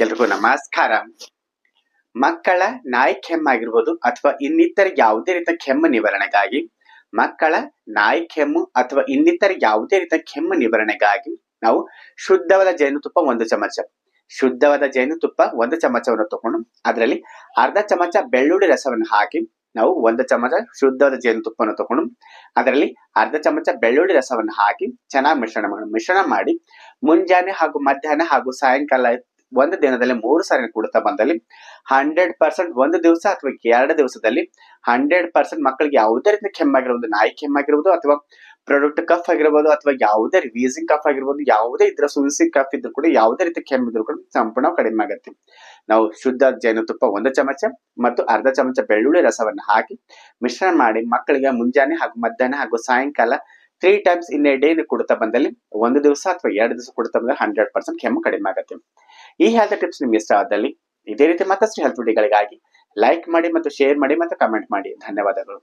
ಎಲ್ರಿಗೂ ನಮಸ್ಕಾರ. ಮಕ್ಕಳ ನಾಯಿ ಕೆಮ್ಮಾಗಿರ್ಬೋದು ಅಥವಾ ಇನ್ನಿತರ ಯಾವುದೇ ರೀತಿಯ ಕೆಮ್ಮು ನಿವಾರಣೆಗಾಗಿ, ಮಕ್ಕಳ ನಾಯಿ ಕೆಮ್ಮು ಅಥವಾ ಇನ್ನಿತರ ಯಾವುದೇ ರೀತಿಯ ಕೆಮ್ಮು ನಿವಾರಣೆಗಾಗಿ ನಾವು ಶುದ್ಧವಾದ ಜೇನುತುಪ್ಪ ಒಂದು ಚಮಚ. ಶುದ್ಧವಾದ ಜೇನುತುಪ್ಪ ಒಂದು ಚಮಚವನ್ನು ತಗೊಂಡು, ಅದರಲ್ಲಿ ಅರ್ಧ ಚಮಚ ಬೆಳ್ಳುಳ್ಳಿ ರಸವನ್ನು ಹಾಕಿ ನಾವು ಒಂದು ಚಮಚ ಶುದ್ಧವಾದ ಜೇನುತುಪ್ಪವನ್ನು ತಗೊಂಡು, ಅದರಲ್ಲಿ ಅರ್ಧ ಚಮಚ ಬೆಳ್ಳುಳ್ಳಿ ರಸವನ್ನು ಹಾಕಿ ಚೆನ್ನಾಗಿ ಮಿಶ್ರಣ ಮಾಡಿ ಮಿಶ್ರಣ ಮಾಡಿ, ಮುಂಜಾನೆ ಹಾಗೂ ಮಧ್ಯಾಹ್ನ ಹಾಗೂ ಸಾಯಂಕಾಲ ಒಂದು ದಿನದಲ್ಲಿ ಮೂರು ಸಾರಿ ಕೊಡ್ತಾ ಬಂದಲ್ಲಿ ಹಂಡ್ರೆಡ್ ಪರ್ಸೆಂಟ್ ಒಂದು ದಿವಸ ಅಥವಾ ಎರಡು ದಿವಸದಲ್ಲಿ ಹಂಡ್ರೆಡ್ ಪರ್ಸೆಂಟ್ ಮಕ್ಕಳಿಗೆ ಯಾವುದೇ ರೀತಿ ಕೆಮ್ಮಾಗಿರ್ಬೋದು, ನಾಯಿ ಕೆಮ್ಮಾಗಿರ್ಬೋದು ಅಥವಾ ಪ್ರೊಡಕ್ಟ್ ಕಫ್ ಆಗಿರ್ಬೋದು ಅಥವಾ ಯಾವುದೇ ವೀಸಿಂಗ್ ಕಫ್ ಆಗಿರ್ಬೋದು, ಯಾವುದೇ ಇದ್ರ ಸುಸಿ ಕಫ್ ಇದ್ರು ಕೂಡ ಯಾವುದೇ ರೀತಿ ಕೆಮ್ಮಿದ್ರು ಕೂಡ ಸಂಪೂರ್ಣ ಕಡಿಮೆ ಆಗುತ್ತೆ. ನಾವು ಶುದ್ಧ ಜೇನುತುಪ್ಪ ಒಂದು ಚಮಚ ಮತ್ತು ಅರ್ಧ ಚಮಚ ಬೆಳ್ಳುಳ್ಳಿ ರಸವನ್ನು ಹಾಕಿ ಮಿಶ್ರಣ ಮಾಡಿ ಮಕ್ಕಳಿಗೆ ಮುಂಜಾನೆ ಹಾಗೂ ಮಧ್ಯಾಹ್ನ ಹಾಗೂ ಸಾಯಂಕಾಲ three times in a day ಕೊಡ್ತಾ ಬಂದಲ್ಲಿ ಒಂದು ದಿವಸ ಅಥವಾ ಎರಡು ದಿವಸ ಕೊಡ್ತಾ ಬಂದ್ರೆ ಹಂಡ್ರೆಡ್ ಪರ್ಸೆಂಟ್ ಕೆಮ್ಮು ಕಡಿಮೆ ಆಗುತ್ತೆ. ಈ ಹೆಲ್ತ್ ಟಿಪ್ಸ್ ನಿಮ್ಗೆ ಇಷ್ಟ ಆದಲ್ಲಿ ಇದೇ ರೀತಿ ಮತ್ತಷ್ಟು ಹೆಲ್ತ್ ವಿಡಿಯೋಗಳಿಗಾಗಿ ಲೈಕ್ ಮಾಡಿ ಮತ್ತು ಶೇರ್ ಮಾಡಿ ಮತ್ತು ಕಮೆಂಟ್ ಮಾಡಿ. ಧನ್ಯವಾದಗಳು.